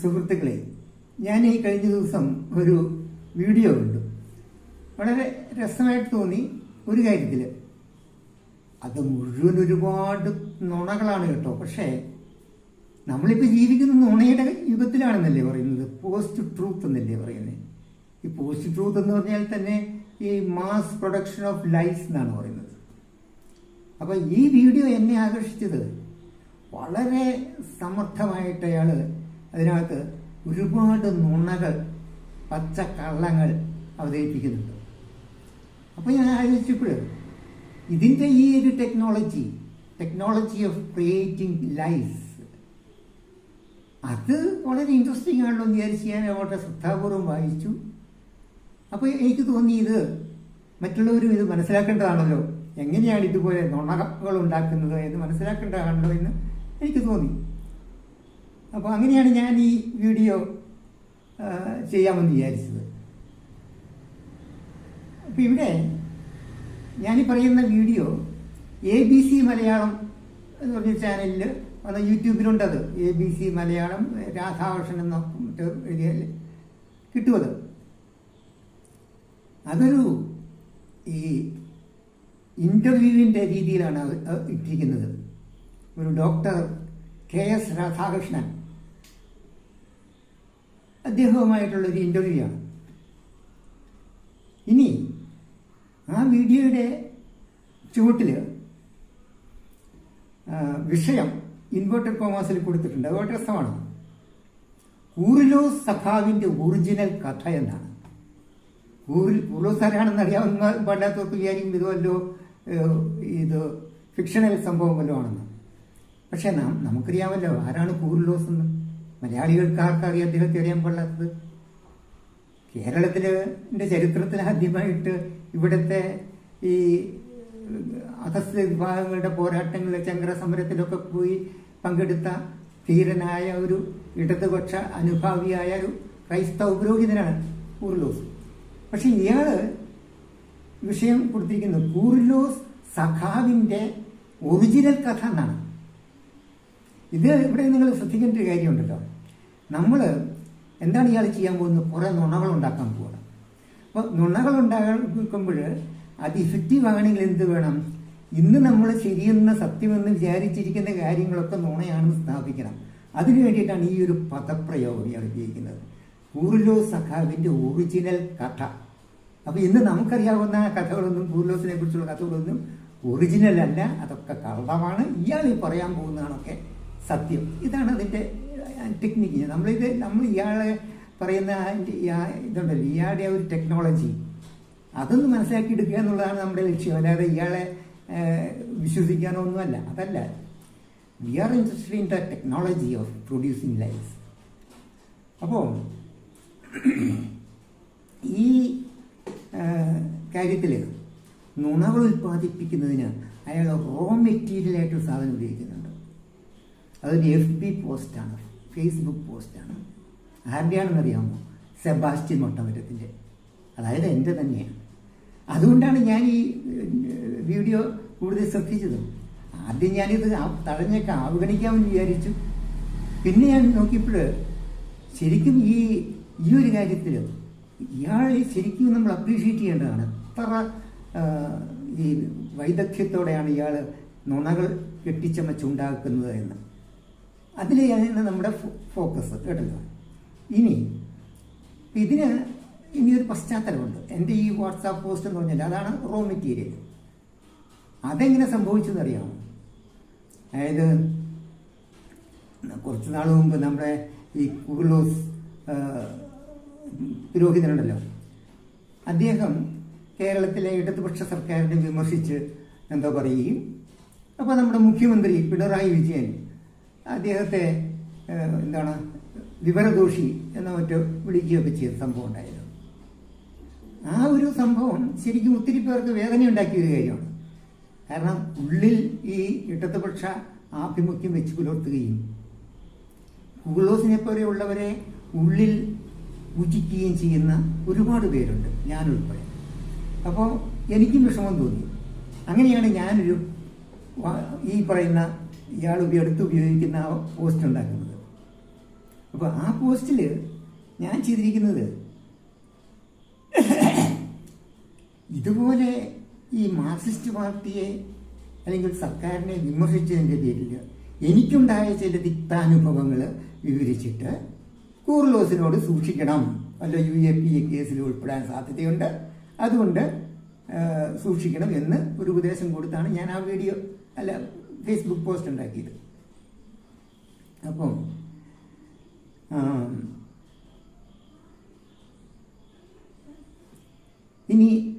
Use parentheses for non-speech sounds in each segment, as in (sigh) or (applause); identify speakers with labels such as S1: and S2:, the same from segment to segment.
S1: സുഹൃത്തുക്കളെ ഞാൻ ഈ കഴിഞ്ഞ ദിവസം ഒരു വീഡിയോ കണ്ടു. വളരെ രസമായിട്ട് തോന്നി ഒരു കാര്യത്തിൽ അത് മുഴുവൻ ഒരുപാട് നുണകളാണ് കേട്ടോ. പക്ഷേ നമ്മളിപ്പോൾ ജീവിക്കുന്ന നുണയുടെ യുഗത്തിലാണെന്നല്ലേ പറയുന്നത്? പോസ്റ്റ് ട്രൂത്ത് എന്നല്ലേ പറയുന്നത്? ഈ പോസ്റ്റ് ട്രൂത്ത് എന്ന് പറഞ്ഞാൽ തന്നെ ഈ മാസ് പ്രൊഡക്ഷൻ ഓഫ് ലൈഫ് എന്നാണ് പറയുന്നത്. അപ്പോൾ ഈ വീഡിയോ എന്നെ ആകർഷിച്ചത് വളരെ സമർത്ഥമായിട്ട് അയാൾ അതിനകത്ത് ഒരുപാട് നുണകൾ പച്ചക്കള്ളങ്ങൾ അവതരിപ്പിക്കുന്നുണ്ട്. അപ്പോൾ ഞാൻ ആലോചിച്ചപ്പോൾ ഇതിന്റെ ഈ ഒരു technology technology of creating life അത് വളരെ ഇൻട്രസ്റ്റിംഗ് ആണല്ലോ എന്ന് വിചാരിച്ച് ഞാൻ വളരെ ശ്രദ്ധാപൂർവം വായിച്ചു. അപ്പോൾ എനിക്ക് തോന്നി ഇത് മറ്റുള്ളവരും ഇത് മനസ്സിലാക്കേണ്ടതാണല്ലോ. എങ്ങനെയാണ് ഇതുപോലെ നുണകൾ ഉണ്ടാക്കുന്നത് എന്ന് മനസ്സിലാക്കേണ്ടതാണല്ലോ എന്ന് എനിക്ക് തോന്നി. അപ്പോൾ അങ്ങനെയാണ് ഞാൻ ഈ വീഡിയോ ചെയ്യാമെന്ന് വിചാരിച്ചത്. അപ്പോൾ ഇവിടെ ഞാനീ പറയുന്ന video A B C Malayalam എന്ന് പറഞ്ഞ ചാനലിൽ അത് യൂട്യൂബിലുണ്ടത്. A B C Malayalam Radhakrishnan എന്ന എഴുതിയാൽ കിട്ടുമത് അതൊരു ഈ ഇന്റർവ്യൂവിന്റെ രീതിയിലാണ് ഇട്ടിരിക്കുന്നത്. ഒരു ഡോക്ടർ കെ എസ് രാധാകൃഷ്ണൻ. അദ്ദേഹവുമായിട്ടുള്ളൊരു ഇന്റർവ്യൂ ആണ്. ഇനി ആ വീഡിയോയുടെ ചുവട്ടിൽ വിഷയം ഇൻവേർട്ടഡ് കോമാസിൽ കൊടുത്തിട്ടുണ്ട്. അത് രസമാണ്. കൂറിലോസ് സഖാവിന്റെ ഒറിജിനൽ കഥ എന്നാണ്. കൂറിൽ കൂറിലോസ് ആരാണെന്ന് അറിയാവുന്ന പണ്ടാത്തവർക്ക് വിചാരിക്കും ഇത് വല്ലോ ഇത് ഫിക്ഷണൽ സംഭവം വല്ലോ ആണെന്ന്. പക്ഷേ നാം നമുക്കറിയാമല്ലോ ആരാണ് കൂറിലോസ് എന്ന്. മലയാളികൾക്ക് ആർക്കറിയാം അദ്ദേഹത്തെ അറിയാൻ പാടില്ലാത്തത്? കേരളത്തിലെ ചരിത്രത്തിൽ ആദ്യമായിട്ട് ഇവിടുത്തെ ഈ അധസ്ഥ വിഭാഗങ്ങളുടെ പോരാട്ടങ്ങളിൽ ചങ്കര സമരത്തിലൊക്കെ പോയി പങ്കെടുത്ത ധീരനായ ഒരു ഇടതുപക്ഷ അനുഭാവിയായ ഒരു ക്രൈസ്തവ പുരോഹിതനാണ് കൂർലോസ് പക്ഷെ ഇയാൾ വിഷയം കൊടുത്തിരിക്കുന്നത് കൂർലോസ് സഖാവിന്റെ ഒറിജിനൽ കഥ എന്നാണ്. ഇത് ഇവിടെ നിങ്ങൾ ശ്രദ്ധിക്കേണ്ട ഒരു കാര്യമുണ്ടല്ലോ. നമ്മൾ എന്താണ് ഇയാൾ ചെയ്യാൻ പോകുന്നത്? കുറേ നുണകൾ ഉണ്ടാക്കാൻ പോകണം അപ്പോൾ നുണകൾ ഉണ്ടാക്കുമ്പോൾ അത് ഇഫക്റ്റീവ് ആണെങ്കിൽ എന്ത് വേണം? ഇന്ന് നമ്മൾ ശരിയെന്ന് സത്യമെന്ന് വിചാരിച്ചിരിക്കുന്ന കാര്യങ്ങളൊക്കെ നുണയാണെന്ന് സ്ഥാപിക്കണം. അതിനു വേണ്ടിയിട്ടാണ് ഈ ഒരു പദപ്രയോഗം ഇയാൾ ഉപയോഗിക്കുന്നത്. കൂർലോ സഖാവിന്റെ ഒറിജിനൽ കഥ. അപ്പോൾ ഇന്ന് നമുക്കറിയാവുന്ന കഥകളൊന്നും കൂർലോസിനെ കുറിച്ചുള്ള കഥകളൊന്നും ഒറിജിനൽ അല്ല. അതൊക്കെ കള്ളമാണ്. ഇയാൾ ഈ പറയാൻ പോകുന്നതാണൊക്കെ സത്യം. ഇതാണ് അതിന്റെ ടെക്നിക്ക് നമ്മളിത് നമ്മൾ ഇയാളെ പറയുന്ന ഇതുണ്ടല്ലോ ഇയാളുടെ ആ ഒരു ടെക്നോളജി അതൊന്ന് മനസ്സിലാക്കി എടുക്കുക എന്നുള്ളതാണ് നമ്മുടെ ലക്ഷ്യം. അല്ലാതെ ഇയാളെ വിശ്വസിക്കാനോ ഒന്നുമല്ല. അതല്ല. We are interested in the technology of producing life അപ്പോൾ ഈ കാര്യത്തിൽ നുണകൾ ഉൽപ്പാദിപ്പിക്കുന്നതിന് അയാൾ റോ മെറ്റീരിയലായിട്ട് സാധനം ഉപയോഗിക്കുന്നുണ്ട്. അതൊരു എഫ് ബി പോസ്റ്റാണ് ഫേസ്ബുക്ക് പോസ്റ്റാണ്. ആരുടെയാണെന്ന് അറിയാമോ സെബാസ്റ്റ്യൻ മൊട്ടമരത്തിന്റെ അതായത് എന്റെ തന്നെയാണ്. അതുകൊണ്ടാണ് ഞാൻ ഈ വീഡിയോ കൂടുതൽ ശ്രദ്ധിച്ചത്. ആദ്യം ഞാനിത് തടഞ്ഞൊക്കെ അവഗണിക്കാമെന്ന് വിചാരിച്ചു. പിന്നെ ഞാൻ നോക്കിയപ്പോൾ ശരിക്കും ഈ ഈ ഒരു കാര്യത്തിൽ ഇയാളെ ശരിക്കും നമ്മൾ അപ്രീഷിയേറ്റ് ചെയ്യേണ്ടതാണ്. എത്ര ഈ വൈദഗ്ധ്യത്തോടെയാണ് ഇയാൾ നുണകൾ കെട്ടിച്ചമച്ചുണ്ടാക്കുന്നത് എന്ന്. അതിലാണ് നമ്മുടെ ഫോക്കസ് കേട്ടല്ലോ. ഇനി ഇതിന് ഇനി ഒരു പശ്ചാത്തലമുണ്ട്. എന്റെ ഈ വാട്സാപ്പ് പോസ്റ്റ് എന്ന് പറഞ്ഞാൽ അതാണ് റോ മെറ്റീരിയൽ അതെങ്ങനെ സംഭവിച്ചെന്നറിയാമോ അതായത് കുറച്ച് നാൾ മുമ്പ് നമ്മുടെ ഈ കുർലോസ് ആ, പുരോഹിതനുണ്ടല്ലോ. അദ്ദേഹം കേരളത്തിലെ ഇടതുപക്ഷ സർക്കാരിനെ വിമർശിച്ച് എന്താ പറയുകയും അപ്പോൾ നമ്മുടെ മുഖ്യമന്ത്രി പിണറായി വിജയൻ അദ്ദേഹത്തെ എന്താണ് വിവരദോഷി എന്ന മറ്റോ വിളിക്കുകയൊക്കെ ചെയ്ത സംഭവം ഉണ്ടായിരുന്നു. ആ ഒരു സംഭവം ശരിക്കും ഒത്തിരി പേർക്ക് വേദന ഉണ്ടാക്കിയ ഒരു കാര്യമാണ്. കാരണം ഉള്ളിൽ ഈ ഇടതുപക്ഷ ആഭിമുഖ്യം വെച്ച് പുലർത്തുകയും കുഗ്ലോസിനെ പോലെയുള്ളവരെ ഉള്ളിൽ പൂജിക്കുകയും ചെയ്യുന്ന ഒരുപാട് പേരുണ്ട് ഞാനുൾപ്പെടെ. അപ്പോൾ എനിക്കും വിഷമം തോന്നി. അങ്ങനെയാണ് ഞാനൊരു ഈ പറയുന്ന ഇയാൾ എടുത്ത് ഉപയോഗിക്കുന്ന ആ പോസ്റ്റ് ഉണ്ടാക്കുന്നത്. അപ്പോൾ ആ പോസ്റ്റിൽ ഞാൻ ചെയ്തിരിക്കുന്നത് ഇതുപോലെ ഈ മാർക്സിസ്റ്റ് പാർട്ടിയെ അല്ലെങ്കിൽ സർക്കാരിനെ വിമർശിച്ചതിന്റെ പേരിൽ എനിക്കുണ്ടായ ചില തിക്താനുഭവങ്ങൾ വിവരിച്ചിട്ട് കൂർലോസിനോട് സൂക്ഷിക്കണം. അല്ല യു എ പി എ കേസിൽ ഉൾപ്പെടാൻ സാധ്യതയുണ്ട്. അതുകൊണ്ട് സൂക്ഷിക്കണം എന്ന് ഒരു ഉപദേശം കൊടുത്താണ് ഞാൻ ആ വീഡിയോ അല്ല ഫേസ്ബുക്ക് പോസ്റ്റ് ഉണ്ടാക്കിയത്. അപ്പം ഇനി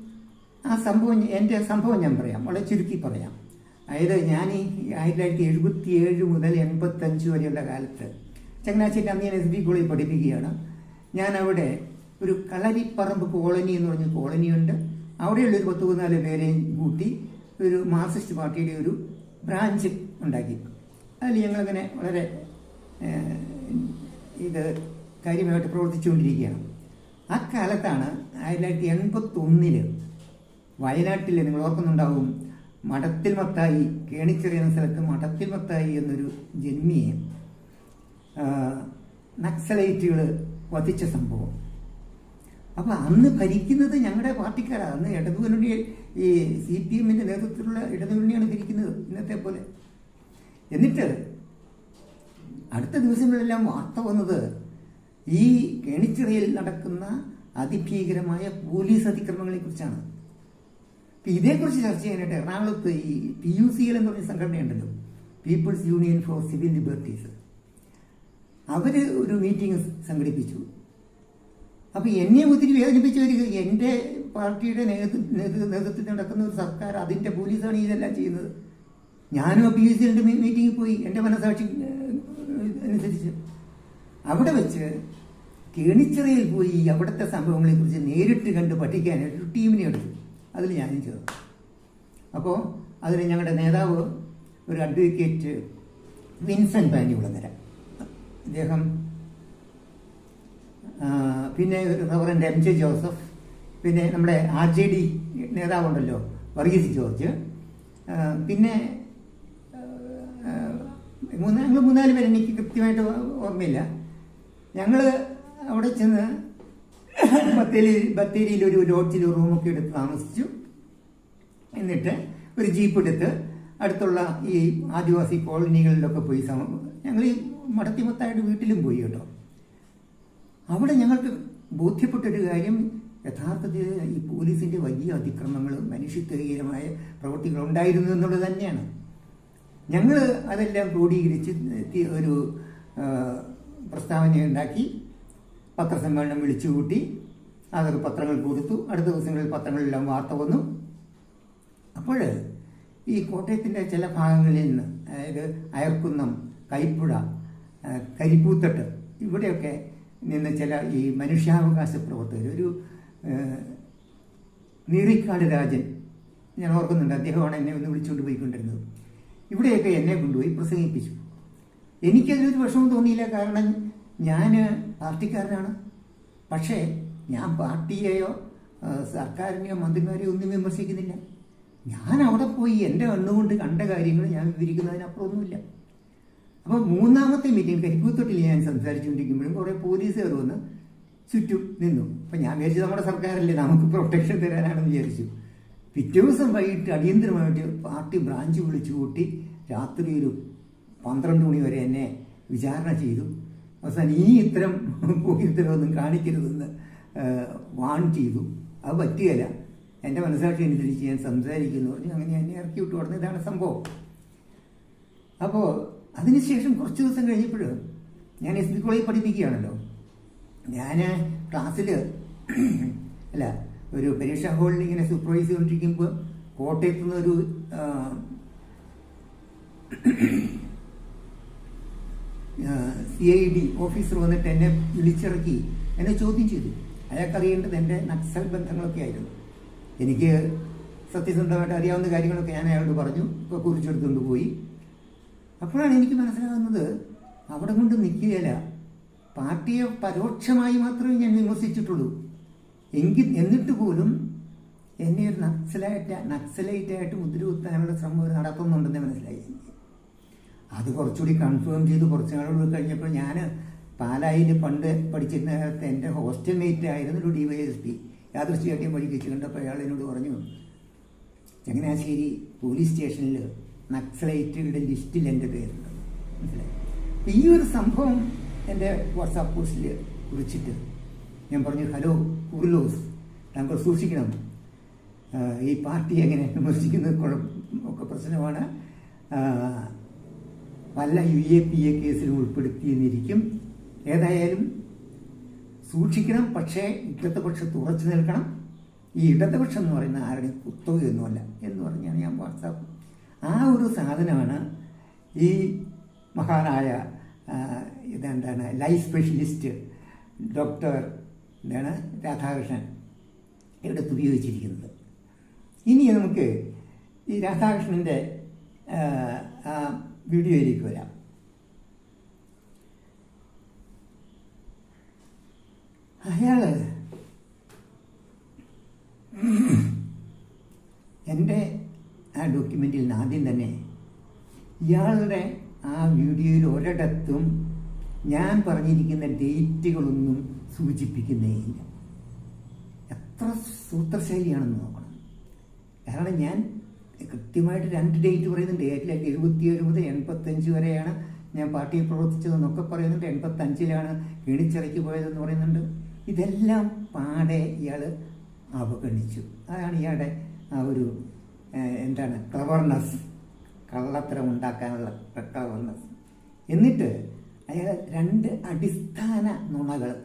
S1: ആ സംഭവം എന്റെ സംഭവം ഞാൻ പറയാം. വളരെ ചുരുക്കി പറയാം. അതായത് ഞാൻ ഈ ആയിരത്തി തൊള്ളായിരത്തി എഴുപത്തി ഏഴ് മുതൽ എൺപത്തഞ്ച് വരെയുള്ള കാലത്ത് ചങ്ങനാശ്ശേരി അന്ന് ഞാൻ എസ് ബി കോളേജിൽ പഠിപ്പിക്കുകയാണ്. ഞാൻ അവിടെ ഒരു കളരിപ്പറമ്പ് കോളനി എന്ന് പറഞ്ഞ കോളനിയുണ്ട്. അവിടെയുള്ള ഒരു പത്ത് പതിനാല് പേരെയും കൂട്ടി ഒരു മാർക്സിസ്റ്റ് പാർട്ടിയുടെ ഒരു ബ്രാഞ്ച് ഉണ്ടാക്കി. അതിൽ ഞങ്ങളങ്ങനെ വളരെ ഇത് കാര്യമായിട്ട് പ്രവർത്തിച്ചുകൊണ്ടിരിക്കുകയാണ്. ആ കാലത്താണ് ആയിരത്തി തൊള്ളായിരത്തി എൺപത്തി ഒന്നിൽ വയനാട്ടിൽ നിങ്ങൾ ഓർക്കുന്നുണ്ടാവും മഠത്തിൽ മത്തായി കേണിച്ചെറിയുന്ന സ്ഥലത്ത് മഠത്തിൽ മത്തായി എന്നൊരു ജന്മിയെ നക്സലൈറ്റുകൾ വധിച്ച സംഭവം. അപ്പൊ അന്ന് ഭരിക്കുന്നത് ഞങ്ങളുടെ പാർട്ടിക്കാരാണ് അന്ന് ഇടതുമുന്നണി ഈ സി പി എമ്മിന്റെ നേതൃത്വത്തിലുള്ള ഇടതുമുന്നണിയാണ് ഭരിക്കുന്നത് ഇന്നത്തെ പോലെ. എന്നിട്ട് അടുത്ത ദിവസങ്ങളിലെല്ലാം വാർത്ത വന്നത് ഈ കെണിച്ചിറയിൽ നടക്കുന്ന അതിഭീകരമായ പോലീസ് അതിക്രമങ്ങളെ കുറിച്ചാണ്. ഇതേക്കുറിച്ച് ചർച്ച ചെയ്യാനായിട്ട് എറണാകുളത്ത് ഈ പി യു സി എൽ എന്ന് പറഞ്ഞ സംഘടനയുണ്ടല്ലോ. People's union for civil liberties. അവർ ഒരു മീറ്റിംഗ് സംഘടിപ്പിച്ചു. അപ്പൊ എന്നെ ഒത്തിരി വേദനിപ്പിച്ച ഒരു എന്റെ പാർട്ടിയുടെ നേതൃ- നേതൃ- നേതൃത്വത്തിൽ നടക്കുന്ന ഒരു സർക്കാർ അതിന്റെ പോലീസാണ് ഇതെല്ലാം ചെയ്യുന്നത്. ഞാനും ആ പി എസ് സിയുടെ മീറ്റിംഗിൽ പോയി എന്റെ മനസാക്ഷി അനുസരിച്ച്. അവിടെ വെച്ച് കേണിച്ചിറയിൽ പോയി അവിടുത്തെ സംഭവങ്ങളെ കുറിച്ച് നേരിട്ട് കണ്ട് പഠിക്കാനായിട്ട് ഒരു ടീമിനെ എടുത്തു. അതിൽ ഞാനും ചേർന്നു. അപ്പോൾ അതിൽ ഞങ്ങളുടെ നേതാവ് ഒരു അഡ്വക്കേറ്റ് വിൻസെന്റ് പാനിയുളങ്ങര അദ്ദേഹം പിന്നെ റവറന്റ് എം ജെ ജോസഫ് പിന്നെ നമ്മുടെ ആർ ജെ ഡി നേതാവുണ്ടല്ലോ വർഗീസ് ജോർജ്. പിന്നെ മൂന്ന് ഞങ്ങൾ മൂന്നാൽ പേര് എനിക്ക് കൃത്യമായിട്ട് ഓർമ്മയില്ല. ഞങ്ങൾ അവിടെ ചെന്ന് ബത്തേരി ബത്തേരിയിൽ ഒരു ലോഡ്ജിൽ റൂമൊക്കെ എടുത്ത് താമസിച്ചു. എന്നിട്ട് ഒരു ജീപ്പ് എടുത്ത് അടുത്തുള്ള ഈ ആദിവാസി കോളനികളിലൊക്കെ പോയി ഞങ്ങൾ ഈ മടത്തിമത്തായിട്ട് വീട്ടിലും പോയി കേട്ടോ. അവിടെ ഞങ്ങൾക്ക് ബോധ്യപ്പെട്ടൊരു കാര്യം യഥാർത്ഥത്തിൽ ഈ പോലീസിന്റെ വലിയ അതിക്രമങ്ങൾ മനുഷ്യത്വകീയമായ പ്രവൃത്തികൾ ഉണ്ടായിരുന്നു എന്നുള്ളത് തന്നെയാണ്. ഞങ്ങൾ അതെല്ലാം ക്രോഡീകരിച്ച് ഒരു പ്രസ്താവനയുണ്ടാക്കി പത്രസമ്മേളനം വിളിച്ചു കൂട്ടി അതൊക്കെ പത്രങ്ങൾ കൊടുത്തു അടുത്ത ദിവസങ്ങളിൽ പത്രങ്ങളിലെല്ലാം വാർത്ത വന്നു. അപ്പോൾ ഈ കോട്ടയത്തിന്റെ ചില ഭാഗങ്ങളിൽ നിന്ന് അതായത് അയർക്കുന്നം കൈപ്പുഴ കരിപ്പൂത്തട്ട് ഇവിടെയൊക്കെ നിന്ന് ചില ഈ മനുഷ്യാവകാശ പ്രവർത്തകർ ഒരു നീറിക്കാട് രാജൻ ഞാൻ ഓർക്കുന്നുണ്ട് അദ്ദേഹമാണ് എന്നെ ഒന്ന് വിളിച്ചുകൊണ്ട് പോയിക്കൊണ്ടിരുന്നത്. ഇവിടെയൊക്കെ എന്നെ കൊണ്ടുപോയി പ്രസംഗിപ്പിച്ചു. എനിക്കതിലൊരു വിഷമം തോന്നിയില്ല. കാരണം ഞാൻ പാർട്ടിക്കാരനാണ്. പക്ഷേ ഞാൻ പാർട്ടിയെയോ സർക്കാരിനെയോ മന്ത്രിമാരെയോ ഒന്നും വിമർശിക്കുന്നില്ല. ഞാൻ അവിടെ പോയി എന്റെ കണ്ണുകൊണ്ട് കണ്ട കാര്യങ്ങൾ ഞാൻ വിവരിക്കുന്നതിനപ്പുറമൊന്നുമില്ല. അപ്പോൾ മൂന്നാമത്തെ മീറ്റിംഗ് കരിപ്പൂത്തൊട്ടിൽ ഞാൻ സംസാരിച്ചുകൊണ്ടിരിക്കുമ്പോഴും കുറേ പോലീസുകാർ വന്ന് ചുറ്റും നിന്നു. അപ്പം ഞാൻ വിചാരിച്ചു നമ്മുടെ സർക്കാരല്ലേ നമുക്ക് പ്രൊട്ടക്ഷൻ തരാനാണെന്ന് വിചാരിച്ചു. പിറ്റേ ദിവസം വൈകിട്ട് അടിയന്തരമായിട്ട് പാർട്ടി ബ്രാഞ്ച് വിളിച്ചു കൂട്ടി രാത്രി ഒരു പന്ത്രണ്ട് മണി വരെ എന്നെ വിചാരണ ചെയ്തു. അവസാനം ഈ ഇത്തരം പോയിത്തരമൊന്നും കാണിക്കരുതെന്ന് വാൺ ചെയ്തു. അത് പറ്റുകയില്ല. എന്റെ മനസ്സാക്ഷി അനുസരിച്ച് ഞാൻ സംസാരിക്കുന്നു. പറഞ്ഞു അങ്ങനെ എന്നെ ഇറക്കി വിട്ടു. പറഞ്ഞു ഇതാണ് സംഭവം. അപ്പോൾ അതിനുശേഷം കുറച്ച് ദിവസം കഴിഞ്ഞപ്പോൾ ഞാൻ എസ് ബി കോളേജിൽ പഠിപ്പിക്കുകയാണല്ലോ. ഞാൻ ക്ലാസ്സിൽ (clears throat) അല്ല ഒരു പരീക്ഷാ ഹാളിൽ ഇങ്ങനെ സൂപ്പർവൈസ് ചെയ്തുകൊണ്ടിരിക്കുമ്പോൾ കോട്ടയത്തു നിന്നൊരു ആ, സി ഐ ഡി ഓഫീസർ വന്നിട്ട് എന്നെ വിളിച്ചിറക്കി. എന്നെ ചോദ്യം ചെയ്തു. അയാൾക്കറിയേണ്ടത് എന്റെ നക്സൽ ബന്ധങ്ങളൊക്കെ ആയിരുന്നു. എനിക്ക് സത്യസന്ധമായിട്ട് അറിയാവുന്ന കാര്യങ്ങളൊക്കെ ഞാൻ അയാളോട് പറഞ്ഞു. കുറിച്ചെടുത്തുകൊണ്ട് പോയി. അപ്പോഴാണ് എനിക്ക് മനസ്സിലാകുന്നത് അവിടെ കൊണ്ട് നിൽക്കുകയില്ല. പാർട്ടിയെ പരോക്ഷമായി മാത്രമേ ഞാൻ വിമർശിച്ചിട്ടുള്ളൂ. എങ്കിൽ എന്നിട്ട് പോലും എന്നെ ഒരു നക്സലായിട്ട് നക്സലൈറ്റായിട്ട് മുദ്രകുത്താനുള്ള ശ്രമം അവർ നടത്തുന്നുണ്ടെന്ന് മനസ്സിലായി. അത് കുറച്ചുകൂടി കൺഫേം ചെയ്ത് കുറച്ച് നാളുകൾ കഴിഞ്ഞപ്പോൾ ഞാൻ പാലായിൽ പണ്ട് പഠിച്ചിരുന്ന കാലത്ത് എന്റെ ഹോസ്റ്റൽ മേറ്റ് ആയിരുന്നു ഒരു ഡി വൈ എസ് പി യാദൃശ്ചിയായിട്ടും പഠിപ്പിച്ചു കണ്ടപ്പോൾ അയാൾ എന്നോട് പറഞ്ഞു ചങ്ങനാശ്ശേരി പോലീസ് സ്റ്റേഷനിൽ നക്സലൈറ്റുകളുടെ ലിസ്റ്റിൽ എന്റെ പേരുണ്ട്. മനസ്സിലായി? ഈ ഒരു സംഭവം എന്റെ വാട്സാപ്പ് പോസ്റ്റിൽ കുറിച്ചിട്ട് ഞാൻ പറഞ്ഞു ഹലോ കുർലോസ് താങ്കൾ സൂക്ഷിക്കണം. ഈ പാർട്ടി എങ്ങനെ വിമർശിക്കുന്നത് ഒക്കെ പ്രശ്നമാണ്. പല യു എ പി എ കേസിലും ഉൾപ്പെടുത്തിയെന്നിരിക്കും. ഏതായാലും സൂക്ഷിക്കണം പക്ഷേ ഇടതുപക്ഷത്ത് ഉറച്ചു നിൽക്കണം. ഈ ഇടതുപക്ഷം എന്ന് പറയുന്ന ആരുടെയും കുത്തകയൊന്നുമല്ല എന്ന് പറഞ്ഞാണ് ഞാൻ വാട്സാപ്പ് ആ ഒരു സാധനമാണ് ഈ മഹാനായ ഇതെന്താണ് ലൈഫ് സ്പെഷ്യലിസ്റ്റ് ഡോക്ടർ എന്താണ് രാധാകൃഷ്ണൻ എടുത്ത് ഉപയോഗിച്ചിരിക്കുന്നത്. ഇനി നമുക്ക് ഈ രാധാകൃഷ്ണന്റെ വീഡിയോയിലേക്ക് വരാം. അയാൾ എന്റെ ആ ഡോക്യുമെന്റിൽ നിന്ന് ആദ്യം തന്നെ ഇയാളുടെ ആ വീഡിയോയിൽ ഒരിടത്തും ഞാൻ പറഞ്ഞിരിക്കുന്ന ഡേറ്റുകളൊന്നും സൂചിപ്പിക്കുന്നേ ഇല്ല. എത്ര സൂത്രശൈലിയാണെന്ന് നോക്കണം. കാരണം ഞാൻ കൃത്യമായിട്ട് രണ്ട് ഡേറ്റ് പറയുന്നുണ്ട്. ഏറ്റിലേക്ക് എഴുപത്തിയേഴ് മുതൽ എൺപത്തഞ്ച് വരെയാണ് ഞാൻ പാർട്ടിയിൽ പ്രവർത്തിച്ചതെന്നൊക്കെ പറയുന്നുണ്ട്. എൺപത്തഞ്ചിലാണ് കിണിച്ചിറക്കി പോയതെന്ന് പറയുന്നുണ്ട്. ഇതെല്ലാം പാടെ ഇയാൾ അവഗണിച്ചു. അതാണ് ഇയാളുടെ ആ ഒരു എന്താണ്? ക്ലവർനെസ് കള്ളത്തരം ഉണ്ടാക്കാനുള്ള ക്ലവർനെസ് എന്നിട്ട് അയാൾ രണ്ട് അടിസ്ഥാന നുണകൾ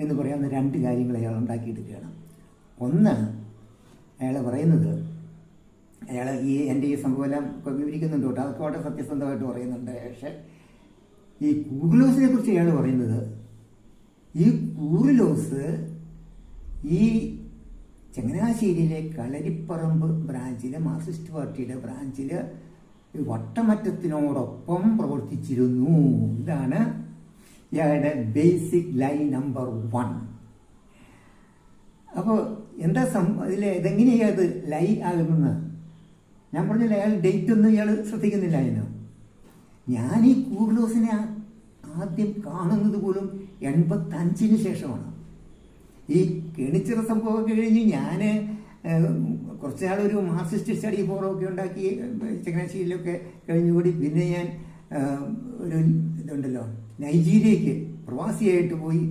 S1: എന്ന് പറയാവുന്ന രണ്ട് കാര്യങ്ങൾ അയാൾ ഉണ്ടാക്കിയെടുക്കുകയാണ്. ഒന്ന് അയാൾ പറയുന്നത് അയാൾ ഈ എന്റെ ഈ സംഭവമെല്ലാം വിവരിക്കുന്നുണ്ട് കേട്ടോ. അതൊക്കെ വളരെ സത്യസന്ധമായിട്ട് പറയുന്നുണ്ട്. പക്ഷേ ഈ കൂറിലോസിനെ കുറിച്ച് അയാൾ പറയുന്നത് ഈ കൂറിലോസ് ഈ ചങ്ങനാശ്ശേരിയിലെ കളരിപ്പറമ്പ് ബ്രാഞ്ചിലെ മാർക്സിസ്റ്റ് പാർട്ടിയുടെ വട്ടമറ്റത്തിനോടൊപ്പം വട്ടമറ്റത്തിനോടൊപ്പം പ്രവർത്തിച്ചിരുന്നു. ഇതാണ് ഇയാളുടെ ബേസിക് ലൈൻ നമ്പർ വൺ. അപ്പോൾ എന്താ സം ഇതിൽ ഇതെങ്ങനെയാണ് അത് ലൈ ആകുന്നത്? ഞാൻ പറഞ്ഞില്ല അയാൾ ഡേറ്റ് ഒന്നും ഇയാൾ ശ്രദ്ധിക്കുന്നില്ല അതിന് ഞാൻ ഈ കൂർലോസിനെ ആദ്യം കാണുന്നത് പോലും എൺപത്തഞ്ചിന് ശേഷമാണ്. ഈ കെണിച്ചിറ സംഭവമൊക്കെ കഴിഞ്ഞ് ഞാൻ കുറച്ച് നാളൊരു മാർക്സിസ്റ്റ് സ്റ്റഡി ഫോറമൊക്കെ ഉണ്ടാക്കി ചങ്ങനാശ്ശേരിയിലൊക്കെ കഴിഞ്ഞുകൂടി. പിന്നെ ഞാൻ ഒരു ഇതുണ്ടല്ലോ നൈജീരിയക്ക് പ്രവാസിയായിട്ട് പോയി.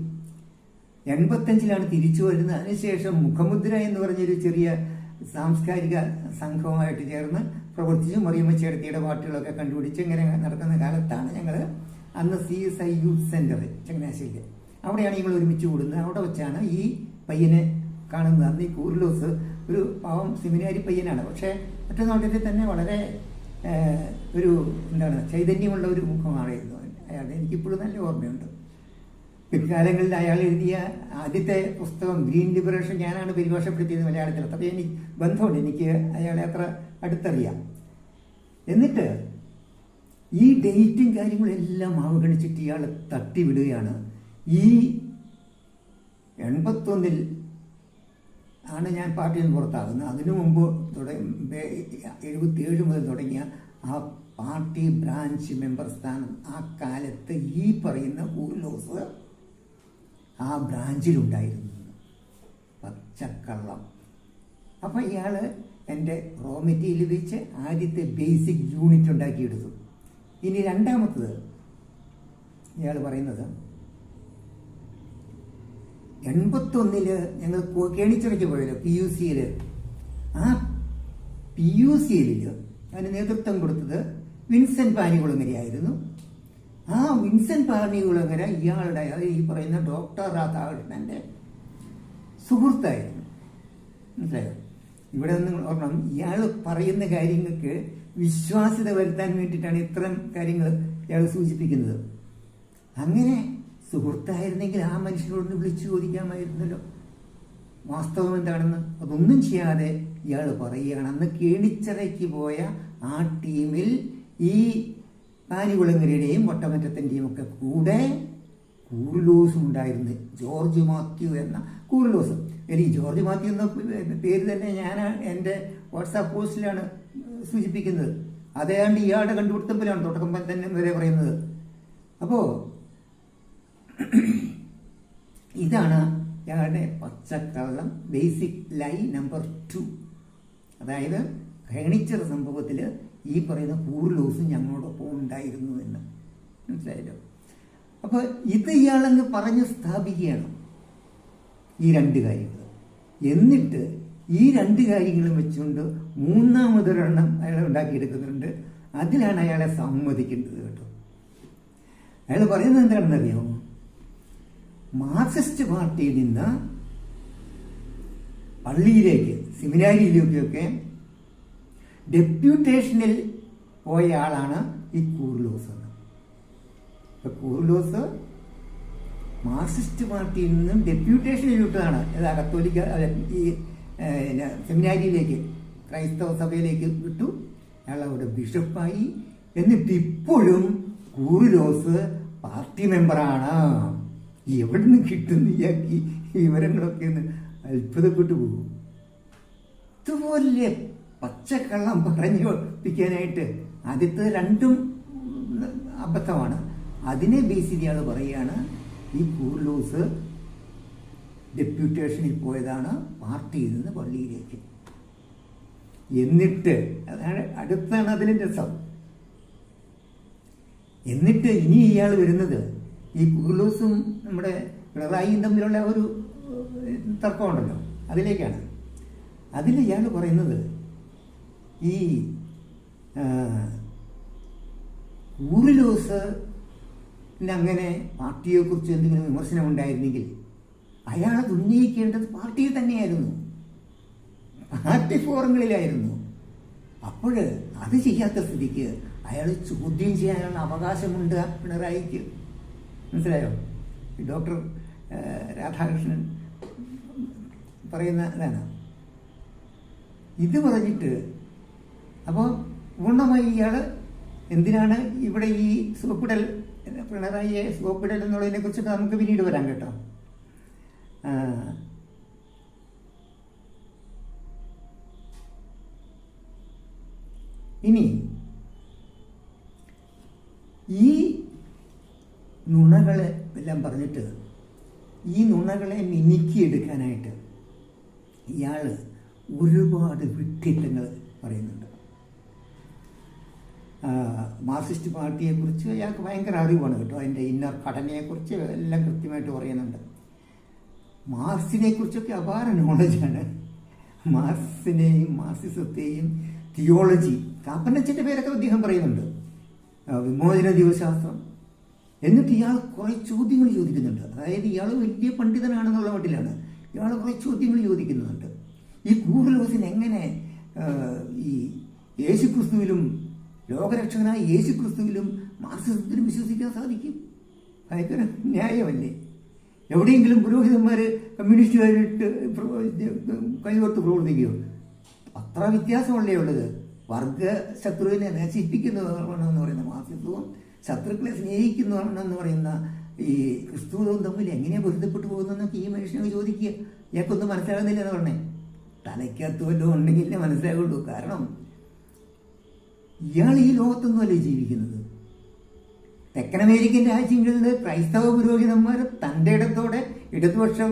S1: എൺപത്തഞ്ചിലാണ് തിരിച്ചു വരുന്നത്. അതിനുശേഷം മുഖമുദ്ര എന്ന് പറഞ്ഞൊരു ചെറിയ സാംസ്കാരിക സംഘവുമായിട്ട് ചേർന്ന് പ്രവർത്തിച്ചു. മറിയമ്മച്ചേടത്തിയുടെ പാട്ടുകളൊക്കെ കണ്ടുപിടിച്ച് ഇങ്ങനെ നടക്കുന്ന കാലത്താണ് ഞങ്ങൾ അന്ന് C S I youth centre ചങ്ങനാശ്ശേരിയിൽ അവിടെയാണ് ഞങ്ങൾ ഒരുമിച്ച് കൂടുന്നത്. അവിടെ വെച്ചാണ് ഈ പയ്യനെ കാണുന്നത്. അന്ന് ഈ കൂറിലോസ് ഒരു പാവം സെമിനാരി പയ്യനാണ്. പക്ഷേ മറ്റൊരു നാട്ടിൽ തന്നെ വളരെ ഒരു എന്താണ് ചൈതന്യമുള്ള ഒരു മുഖമായിരുന്നു അയാൾ എനിക്കിപ്പോഴും നല്ല ഓർമ്മയുണ്ട്. പിൽക്കാലങ്ങളിൽ അയാൾ എഴുതിയ ആദ്യത്തെ പുസ്തകം ഗ്രീൻ ലിബറേഷൻ ഞാനാണ് പരിഭാഷപ്പെടുത്തിയത് മലയാളത്തിൽ. അപ്പോൾ എനിക്ക് ബന്ധമുണ്ട്. എനിക്ക് അയാളെ അത്ര അടുത്തറിയാം. എന്നിട്ട് ഈ ഡേറ്റും കാര്യങ്ങളും എല്ലാം അവഗണിച്ചിട്ട് ഇയാൾ തട്ടിവിടുകയാണ്. ഈ എൺപത്തൊന്നിൽ ആണ് ഞാൻ പാർട്ടിയിൽ നിന്ന് പുറത്താകുന്നത്. അതിനു മുമ്പ് എഴുപത്തിയേഴ് മുതൽ തുടങ്ങിയ ആ പാർട്ടി ബ്രാഞ്ച് മെമ്പർ സ്ഥാനം ആ കാലത്ത് ഈ പറയുന്ന ഊർലോസ് ആ ബ്രാഞ്ചിലുണ്ടായിരുന്നു. പച്ചക്കള്ളം. അപ്പം ഇയാൾ എന്റെ റോ മെറ്റീരിയൽ വെച്ച് ആദ്യത്തെ ബേസിക് യൂണിറ്റ് ഉണ്ടാക്കിയെടുത്തു. ഇനി രണ്ടാമത്തത് ഇയാൾ പറയുന്നത് എൺപത്തൊന്നിൽ ഞങ്ങൾ കോ- കേണിച്ചിറയ്ക്ക് പോയല്ലോ പി യു സിയിൽ ആ പി യു സിയിൽ അതിന് നേതൃത്വം കൊടുത്തത് വിൻസെന്റ് പാനികുളങ്ങരയായിരുന്നു. ആ വിൻസെന്റ് പാനികുളങ്ങര ഇയാളുടെ ഈ പറയുന്ന ഡോക്ടർ രാധാകൃഷ്ണന്റെ സുഹൃത്തായിരുന്നു. മനസ്സിലായോ? ഇവിടെ നിങ്ങൾ ഓർക്കണം ഇയാൾ പറയുന്ന കാര്യങ്ങൾക്ക് വിശ്വാസ്യത വരുത്താൻ വേണ്ടിയിട്ടാണ് ഇത്തരം കാര്യങ്ങൾ ഇയാൾ സൂചിപ്പിക്കുന്നത്. അങ്ങനെ സുഹൃത്തായിരുന്നെങ്കിൽ ആ മനുഷ്യനോട് വിളിച്ചു ചോദിക്കാമായിരുന്നല്ലോ. വാസ്തവം എന്താണെന്ന് അതൊന്നും ചെയ്യാതെ ഇയാൾ പറയുകയാണ്. അന്ന് കേണിച്ചറയ്ക്ക് പോയ ആ ടീമിൽ ഈ പാനികുളങ്ങരയുടെയും ഒട്ടമറ്റത്തിന്റെയും ഒക്കെ കൂടെ കൂറിലോസും ഉണ്ടായിരുന്നു. ജോർജ് മാത്യു എന്ന കൂറിലോസ്. എനിക്ക് ജോർജ് മാത്യു എന്ന പേര് തന്നെ ഞാൻ എന്റെ വാട്സാപ്പ് പോസ്റ്റിലാണ് സൂചിപ്പിക്കുന്നത്. അതേണ്ട് ഇയാളുടെ കണ്ടുപിടുത്തത്തിലാണ് തുടക്കം തന്നെ വരെ പറയുന്നത്. അപ്പോൾ ഇതാണ് ഞങ്ങളുടെ പച്ചക്കള്ളം ബേസിക് ലൈ നമ്പർ ടു അതായത് ഫേണിച്ചർ സംഭവത്തിൽ ഈ പറയുന്ന കൂറിലോസും ഞങ്ങളോടൊപ്പം ഉണ്ടായിരുന്നു എന്ന്. മനസ്സിലായല്ലോ? അപ്പോൾ ഇത് ഇയാളങ്ങ് പറഞ്ഞ് സ്ഥാപിക്കുകയാണ് ഈ രണ്ട് കാര്യങ്ങൾ എന്നിട്ട് ഈ രണ്ട് കാര്യങ്ങളും വെച്ചുകൊണ്ട് മൂന്നാമതൊരെണ്ണം അയാൾ ഉണ്ടാക്കിയെടുക്കുന്നുണ്ട്. അതിലാണ് അയാളെ സമ്മതിക്കേണ്ടത് കേട്ടോ. അയാൾ പറയുന്നത് എന്താണെന്നറിയാമോ? മാർക്സിസ്റ്റ് പാർട്ടിയിൽ നിന്ന് പള്ളിയിലേക്ക് സെമിനാരിയിലേക്കൊക്കെ ഡെപ്യൂട്ടേഷനിൽ പോയ ആളാണ് ഈ കൂർലോസ് എന്ന്. കൂർലോസ് മാർക്സിസ്റ്റ് പാർട്ടിയിൽ നിന്നും ഡെപ്യൂട്ടേഷനിൽ വിട്ടതാണ് ഏതാ കത്തോലിക്ക ഈ സെമിനാരിയിലേക്ക് ക്രൈസ്തവ സഭയിലേക്ക് വിട്ടു. അയാൾ അവിടെ ബിഷപ്പായി. എന്നിട്ട് ഇപ്പോഴും കൂറിലോസ് പാർട്ടി മെമ്പറാണ്. എവിടെ നിന്ന് കിട്ടുന്നു ഇയാൾക്ക് വിവരങ്ങളൊക്കെ ഒന്ന് അത്ഭുതപ്പെട്ടു പോകും. ഇതുപോലെ പച്ചക്കള്ളം പറഞ്ഞു ഒപ്പിക്കാനായിട്ട് ആദ്യത്തെ രണ്ടും അബദ്ധമാണ്. അതിനെ ബേസ് ചെയ്ത് പറയുകയാണ് ഈ കൂർലൂസ് ഡെപ്യൂട്ടേഷനിൽ പോയതാണ് പാർട്ടിയിൽ നിന്ന് പള്ളിയിലേക്ക്. എന്നിട്ട് അതാണ് അടുത്താണ് അതിന്റെ രസം എന്നിട്ട് ഇനി ഇയാൾ വരുന്നത് ഈ കുർലൂസും നമ്മുടെ പിണറായിയും തമ്മിലുള്ള ഒരു തർക്കമുണ്ടല്ലോ. അതിലേക്കാണ്. അതിൽ ഇയാൾ പറയുന്നത് ഈ ഊറിലോസ് അങ്ങനെ പാർട്ടിയെക്കുറിച്ച് എന്തെങ്കിലും വിമർശനം ഉണ്ടായിരുന്നെങ്കിൽ അയാളത് ഉന്നയിക്കേണ്ടത് പാർട്ടിയിൽ തന്നെയായിരുന്നു. പാർട്ടി ഫോറങ്ങളിലായിരുന്നു. അപ്പോൾ അത് ചെയ്യാത്ത സ്ഥിതിക്ക് അയാൾ ചോദ്യം ചെയ്യാനുള്ള അവകാശമുണ്ട് പിണറായിക്ക്. മനസ്സിലായോ? ഡോക്ടർ രാധാകൃഷ്ണൻ പറയുന്ന ഇതാണ്. ഇത് പറഞ്ഞിട്ട് അപ്പോൾ പൂർണമായി ഇയാൾ എന്തിനാണ് ഇവിടെ ഈ സോപ്പിടൽ പിണറായിയെ സോപ്പിടൽ എന്നുള്ളതിനെ കുറിച്ചൊക്കെ നമുക്ക് പിന്നീട് വരാം കേട്ടോ. ഇനി ഈ നുണകളെ എല്ലാം പറഞ്ഞിട്ട് ഈ നുണകളെ മിനുക്കിയെടുക്കാനായിട്ട് ഇയാൾ ഒരുപാട് വിഡ്ഢിത്തങ്ങൾ പറയുന്നുണ്ട്. മാർക്സിസ്റ്റ് പാർട്ടിയെക്കുറിച്ച് അയാൾക്ക് ഭയങ്കര അറിവാണ് കേട്ടോ. അതിന്റെ ഇന്നർ ഘടനയെക്കുറിച്ച് എല്ലാം കൃത്യമായിട്ട് പറയുന്നുണ്ട്. മാർക്സിനെ കുറിച്ചൊക്കെ അപാര നോളജാണ് മാർസിനെയും മാർക്സിസത്തെയും തിയോളജി കാപ്പനച്ചന്റെ പേരൊക്കെ അദ്ദേഹം പറയുന്നുണ്ട്. വിമോചന ജീവശാസ്ത്രം എന്നിട്ട് ഇയാൾ കുറേ ചോദ്യങ്ങൾ ചോദിക്കുന്നുണ്ട്. അതായത് ഇയാൾ വലിയ പണ്ഡിതനാണെന്നുള്ള മട്ടിലാണ് ഇയാൾ കുറേ ചോദ്യങ്ങൾ ചോദിക്കുന്നുണ്ട്. ഈ കൂറലോസിന് എങ്ങനെ ഈ യേശുക്രിസ്തുവിലും ലോകരക്ഷകനായ യേശുക്രിസ്തുവിലും മാർക്സിസത്തിലും വിശ്വസിക്കാൻ സാധിക്കും? ഭയങ്കര ന്യായമല്ലേ? എവിടെയെങ്കിലും പുരോഹിതന്മാർ കമ്മ്യൂണിസ്റ്റുകാരായിട്ട് കൈകോർത്ത് പ്രവർത്തിക്കുകയോ അത്ര വ്യത്യാസമല്ലേ ഉള്ളത്. വർഗ ശത്രുവിനെ നശിപ്പിക്കുന്നതാണെന്ന് പറയുന്ന മാർക്സിസവും ശത്രുക്കളെ സ്നേഹിക്കുന്നതാണെന്ന് പറയുന്ന ഈ ക്രിസ്തുവും തമ്മിൽ എങ്ങനെയാണ് പൊരുത്തപ്പെട്ടു പോകുന്നതെന്നൊക്കെ ഈ മനുഷ്യനോട് ചോദിക്കുക. ഇയാൾക്കൊന്നും മനസ്സിലാകുന്നില്ല എന്ന് പറഞ്ഞേ. തലയ്ക്കകത്ത് വല്ലതും ഉണ്ടെങ്കിലേ മനസ്സിലാകുള്ളൂ. കാരണം ഇയാൾ ഈ ലോകത്തൊന്നുമല്ലേ ജീവിക്കുന്നത്? തെക്കൻ അമേരിക്കൻ രാജ്യങ്ങളിൽ ക്രൈസ്തവ പുരോഹിതന്മാർ തന്റെ ഇടത്തോടെ ഇടതുപക്ഷം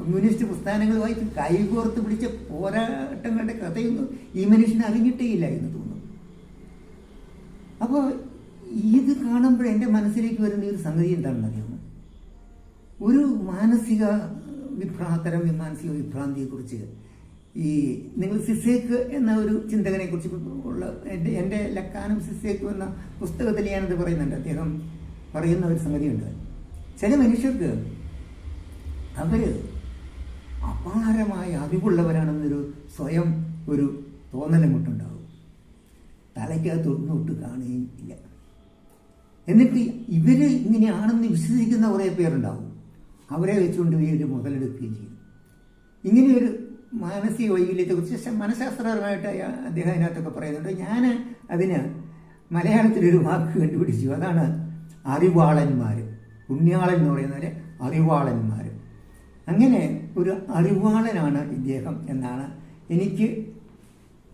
S1: കമ്മ്യൂണിസ്റ്റ് പ്രസ്ഥാനങ്ങളുമായി കൈകോർത്ത് പിടിച്ച പോരാട്ടങ്ങളുടെ കഥയൊന്നും ഈ മനുഷ്യന് അറിഞ്ഞിട്ടേ ഇല്ല എന്ന് തോന്നുന്നു. അപ്പോൾ ഇത് കാണുമ്പോൾ എന്റെ മനസ്സിലേക്ക് വരുന്ന ഒരു സംഗതി എന്താണെന്ന് അറിയാമോ ഒരു മാനസിക വിഭ്രാന്തരം മാനസിക വിഭ്രാന്തിയെക്കുറിച്ച് ഈ നിങ്ങൾ സിസേക്ക് എന്ന ഒരു ചിന്തകനെ കുറിച്ച് ഉള്ള എന്റെ എന്റെ ലക്കാനും സിസേക്കും എന്ന പുസ്തകത്തിൽ ഞാനത് പറയുന്നുണ്ട്. അദ്ദേഹം പറയുന്ന ഒരു സംഗതിയുണ്ട്. ചില മനുഷ്യർക്ക് അവർ അപാരമായ അറിവുള്ളവരാണെന്നൊരു സ്വയം ഒരു തോന്നലങ്ങോട്ടുണ്ടാവും തലയ്ക്കകത്തൊന്നും ഒട്ട് കാണുകയും ഇല്ല. എന്നിട്ട് ഇവർ ഇങ്ങനെയാണെന്ന് വിശ്വസിക്കുന്ന കുറേ പേരുണ്ടാവും. അവരെ വെച്ചുകൊണ്ട് ഇവർ മുതലെടുക്കുകയും ചെയ്യും. ഇങ്ങനെയൊരു മാനസിക വൈകല്യത്തെക്കുറിച്ച് മനഃശാസ്ത്രപരമായിട്ട് അദ്ദേഹം അതിനകത്തൊക്കെ പറയുന്നുണ്ട്. ഞാൻ അതിന് മലയാളത്തിലൊരു വാക്ക് കണ്ടുപിടിച്ചു. അതാണ് അറിവാളന്മാർ. പുണ്യാളൻ എന്ന് പറയുന്നവരെ അറിവാളന്മാർ. അങ്ങനെ ഒരു അറിവാളനാണ് ഇദ്ദേഹം എന്നാണ് എനിക്ക്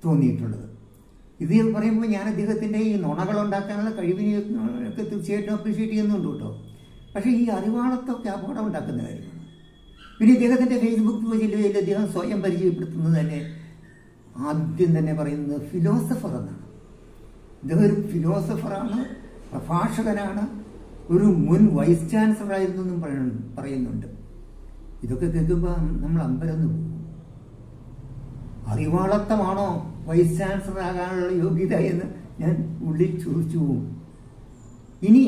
S1: തോന്നിയിട്ടുള്ളത്. ഇത് എന്ന് പറയുമ്പോൾ ഞാൻ അദ്ദേഹത്തിന്റെ ഈ നുണകൾ ഉണ്ടാക്കാനുള്ള കഴിവിനെ ഒക്കെ തീർച്ചയായിട്ടും അപ്രീഷിയേറ്റ് ചെയ്യുന്നുണ്ട് കേട്ടോ. പക്ഷേ ഈ അറിവാളത്തൊക്കെ അപകടം ഉണ്ടാക്കുന്ന കാര്യമാണ്. പിന്നെ ഇദ്ദേഹത്തിന്റെ ഫേസ്ബുക്ക് പേജിൽ അദ്ദേഹം സ്വയം പരിചയപ്പെടുത്തുന്നത് തന്നെ ആദ്യം തന്നെ പറയുന്നത് ഫിലോസഫർ എന്നാണ്. ഇദ്ദേഹം ഒരു ഫിലോസഫറാണ് പ്രഭാഷകനാണ് ഒരു മുൻ വൈസ് ചാൻസലറായിരുന്നു എന്നും പറയ പറയുന്നുണ്ട്. ഇതൊക്കെ കേൾക്കുമ്പോൾ നമ്മൾ അമ്പരന്ന് പോകും. അറിവാളത്തമാണോ വൈസ് ചാൻസലർ ആകാനുള്ള യോഗ്യത എന്ന് ഞാൻ ഉള്ളിൽ ചോദിച്ചു പോകും. ഇനി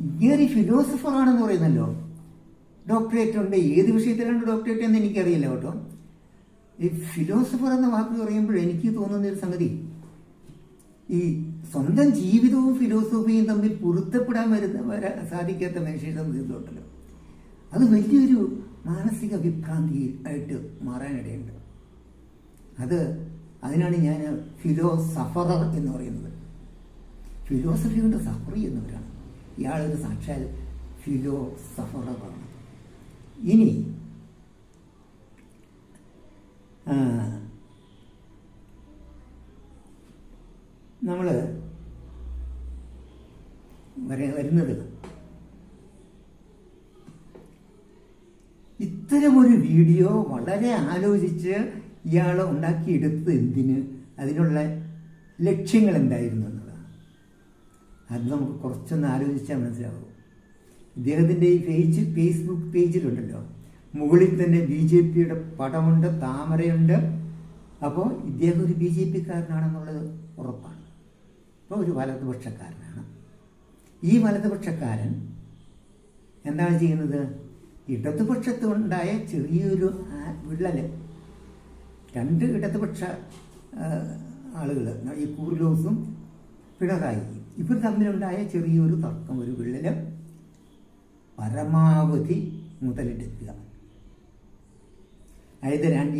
S1: ഇങ്ങനെ ഫിലോസഫർ ആണെന്ന് പറയുന്നല്ലോ. ഡോക്ടറേറ്റ് ഉണ്ട് ഏത് വിഷയത്തിലാണ് ഡോക്ടറേറ്റ് എന്ന് എനിക്കറിയില്ല കേട്ടോ. ഈ ഫിലോസഫർ എന്ന വാക്ക് പറയുമ്പോൾ എനിക്ക് തോന്നുന്ന ഒരു സംഗതി ഈ സ്വന്തം ജീവിതവും ഫിലോസഫിയും തമ്മിൽ പൊരുത്തപ്പെടാൻ വരുന്ന വരാ സാധിക്കാത്ത മനുഷ്യരുടെ ജീവിതമുണ്ടല്ലോ. അത് വലിയൊരു മാനസിക വിഭ്രാന്തി ആയിട്ട് മാറാനിടയുണ്ട്. അത് അതിനാണ് ഞാൻ ഫിലോസഫറർ എന്ന് പറയുന്നത്. ഫിലോസഫി കൊണ്ട് സഫർ ചെയ്യുന്നവരാണ് ഇയാളൊരു സാക്ഷാൽ ഫിലോസഫറാണ് ഇനി നമ്മൾ വരുന്നത് ഇത്തരമൊരു വീഡിയോ വളരെ ആലോചിച്ച് ഇയാൾ ഉണ്ടാക്കിയെടുത്തത് എന്തിന്? അതിനുള്ള ലക്ഷ്യങ്ങൾ എന്തായിരുന്നു എന്നുള്ളതാണ്. അത് നമുക്ക് കുറച്ചൊന്ന് ആലോചിച്ചാൽ മനസ്സിലാവും. ഇദ്ദേഹത്തിന്റെ ഈ പേജ് ഫേസ്ബുക്ക് പേജിലുണ്ടല്ലോ. മുകളിൽ തന്നെ ബി ജെ പിയുടെ പടമുണ്ട് താമരയുണ്ട്. അപ്പോൾ ഇദ്ദേഹം ഒരു ബി ജെ പിക്കാരനാണെന്നുള്ളത് ഉറപ്പാണ്. അപ്പോൾ ഒരു വലതുപക്ഷക്കാരനാണ്. ഈ വലതുപക്ഷക്കാരൻ എന്താണ് ചെയ്യുന്നത്? ഇടതുപക്ഷത്തുണ്ടായ ചെറിയൊരു വിള്ളൽ രണ്ട് ഇടതുപക്ഷ ആളുകൾ ഈ കൂർലോസും പിണറായി ഇവർ തമ്മിലുണ്ടായ ചെറിയൊരു തർക്കം ഒരു വിള്ളൽ പരമാവധി മുതലെടുക്കുക. അതായത് രണ്ട്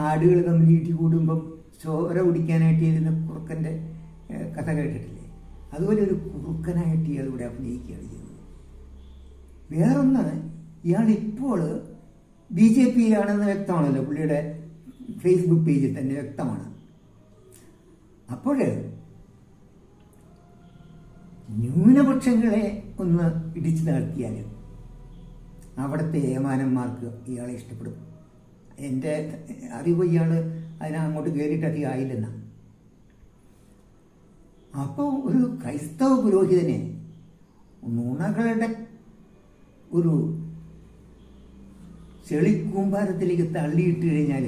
S1: ആടുകൾ തമ്മിൽ ഇടി കൂടുമ്പം ചോര കുടിക്കാനായിട്ട് ഇരുന്ന കുറുക്കന്റെ കഥ കേട്ടിട്ടില്ലേ? അതുപോലെ ഒരു കുറുക്കനായിട്ട് ഇയാൾ ഇവിടെ അഭിനയിക്കുകയാണ് ചെയ്യുന്നത്. വേറൊന്ന് ഇയാൾ ഇപ്പോൾ ബി ജെ പിയിലാണെന്ന് വ്യക്തമാണല്ലോ പുള്ളിയുടെ ഫേസ്ബുക്ക് പേജിൽ തന്നെ വ്യക്തമാണ്. അപ്പോൾ ന്യൂനപക്ഷങ്ങളെ ഒന്ന് ഇടിച്ചു നടത്തിയാൽ അവിടുത്തെ ഏമാനന്മാർക്ക് ഇയാളെ ഇഷ്ടപ്പെടും. എന്റെ അറിവ് ഇയാൾ അതിനങ്ങോട്ട് കയറിയിട്ട് അധികം അപ്പോൾ ഒരു ക്രൈസ്തവ പുരോഹിതനെ നുണകളുടെ ഒരു ചെളിക്കൂമ്പാരത്തിലേക്ക് തള്ളിയിട്ട് കഴിഞ്ഞാൽ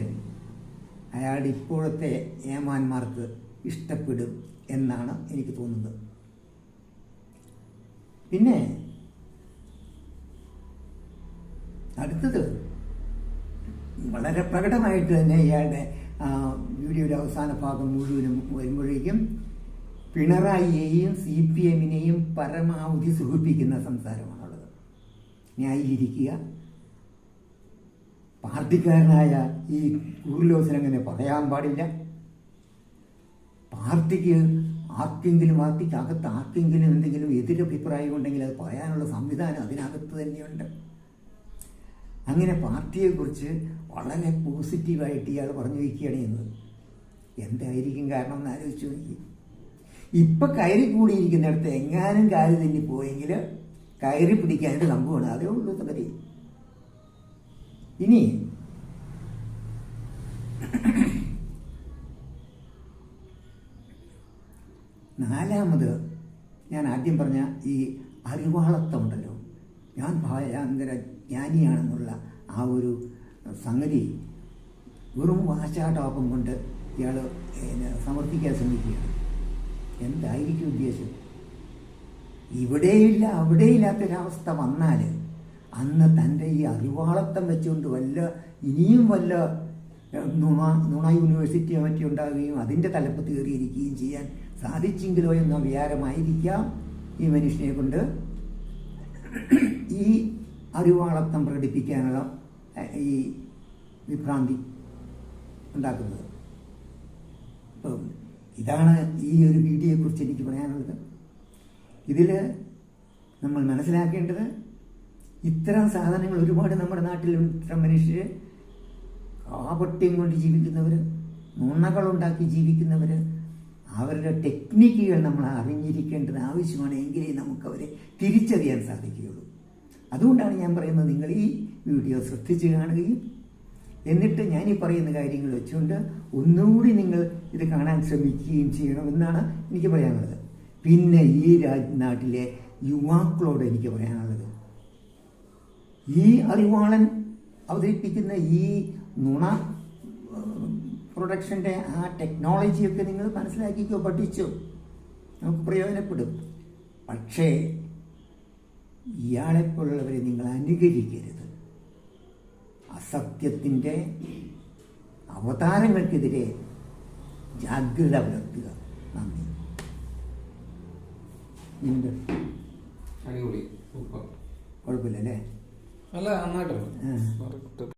S1: അയാളുടെ ഇപ്പോഴത്തെ ഏമാന്മാർക്ക് ഇഷ്ടപ്പെടും എന്നാണ് എനിക്ക് തോന്നുന്നത്. പിന്നെ അടുത്തത് വളരെ പ്രകടമായിട്ട് തന്നെ ഇയാളുടെ വീഡിയോയുടെ അവസാന ഭാഗം മുഴുവനും വരുമ്പോഴേക്കും പിണറായിയെയും സി പി എമ്മിനെയും പരമാവധി സുഖിപ്പിക്കുന്ന സംസാരമാണുള്ളത്. ന്യായീകരിക്കുക പാർട്ടിക്കാരനായ ഈ കുറുലോസിനങ്ങനെ പറയാൻ പാടില്ല. പാർട്ടിക്ക് ആർക്കെങ്കിലും പാർട്ടിക്ക് അകത്ത് ആർക്കെങ്കിലും എന്തെങ്കിലും എതിരഭിപ്രായം ഉണ്ടെങ്കിൽ അത് പറയാനുള്ള സംവിധാനം അതിനകത്ത് തന്നെയുണ്ട്. അങ്ങനെ പാർട്ടിയെക്കുറിച്ച് വളരെ പോസിറ്റീവായിട്ട് ഇയാൾ പറഞ്ഞു വയ്ക്കുകയാണ് ചെയ്യുന്നത് എന്തായിരിക്കും കാരണം എന്ന് ആലോചിച്ച് നോക്കി. ഇപ്പൊ കയറി കൂടിയിരിക്കുന്നിടത്ത് എങ്ങാനും കാര്യം തന്നെ പോയെങ്കിൽ കയറി പിടിക്കാനായിട്ട് സംഭവമാണ്. അതേ ഉള്ളൂ സംഗതി. ഇനി നാലാമത് ഞാൻ ആദ്യം പറഞ്ഞ ഈ അറിവാളത്വം ഉണ്ടല്ലോ ഞാൻ ഭയങ്കര ജ്ഞാനിയാണെന്നുള്ള ആ ഒരു സംഗതി വെറും വാശാടോപം കൊണ്ട് ഇയാൾ സമർത്ഥിക്കാൻ ശ്രമിക്കുകയാണ്. എന്തായിരിക്കും ഉദ്ദേശം? ഇവിടെയില്ല അവിടെയില്ലാത്തൊരവസ്ഥ വന്നാൽ അന്ന് തന്റെ ഈ അറിവാളത്തം വെച്ചുകൊണ്ട് വല്ല ഇനിയും വല്ല നുണ നുണ യൂണിവേഴ്സിറ്റിയെ പറ്റി ഉണ്ടാകുകയും അതിന്റെ തലപ്പത്ത് കയറിയിരിക്കുകയും ചെയ്യാൻ സാധിച്ചെങ്കിലോ എന്ന വിചാരമായിരിക്കാം ഈ മനുഷ്യനെ കൊണ്ട് ഈ അറിവാളത്തം പ്രകടിപ്പിക്കാനുള്ള ഈ വിഭ്രാന്തി ഉണ്ടാക്കുന്നത്. അപ്പം ഇതാണ് ഈ ഒരു വീഡിയോയെക്കുറിച്ച് എനിക്ക് പറയാനുള്ളത്. ഇതിൽ നമ്മൾ മനസ്സിലാക്കേണ്ടത് ഇത്തരം സാധനങ്ങൾ ഒരുപാട് നമ്മുടെ നാട്ടിലുണ്ട് ഇത്തരം മനുഷ്യർ കാപട്യം കൊണ്ട് ജീവിക്കുന്നവർ നുണകളുണ്ടാക്കി ജീവിക്കുന്നവർ അവരുടെ ടെക്നിക്കുകൾ നമ്മൾ അറിഞ്ഞിരിക്കേണ്ടത് ആവശ്യമാണ് എങ്കിലേ നമുക്ക് അവരെ തിരിച്ചറിയാൻ സാധിക്കുകയുള്ളൂ. അതുകൊണ്ടാണ് ഞാൻ പറയുന്നത് നിങ്ങൾ ഈ വീഡിയോ ശ്രദ്ധിച്ച് കാണുകയും എന്നിട്ട് ഞാൻ ഈ പറയുന്ന കാര്യങ്ങൾ വെച്ചുകൊണ്ട് ഒന്നുകൂടി നിങ്ങൾ ഇത് കാണാൻ ശ്രമിക്കുകയും ചെയ്യണമെന്നാണ് എനിക്ക് പറയാനുള്ളത്. പിന്നെ ഈ രാജ് നാട്ടിലെ യുവാക്കളോട് എനിക്ക് പറയാനുള്ളത് ഈ അറിവാളൻ അവതരിപ്പിക്കുന്ന ഈ നുണ പ്രൊഡക്ഷന്റെ ആ ടെക്നോളജിയൊക്കെ നിങ്ങൾ മനസ്സിലാക്കിക്കോ പഠിച്ചോ. നമുക്ക് പ്രയോജനപ്പെടും. പക്ഷേ ഇയാളെപ്പോലുള്ളവരെ നിങ്ങൾ അനുകരിക്കരുത്. അസത്യത്തിന്റെ അവതാരങ്ങൾക്കെതിരെ ജാഗ്രത പുലർത്തുക. നന്ദി.
S2: അടിപൊളി. സൂപ്പർ.
S1: കുഴപ്പമില്ലല്ലേ?
S2: അല്ല നന്നായിട്ടുണ്ട്
S1: ആ.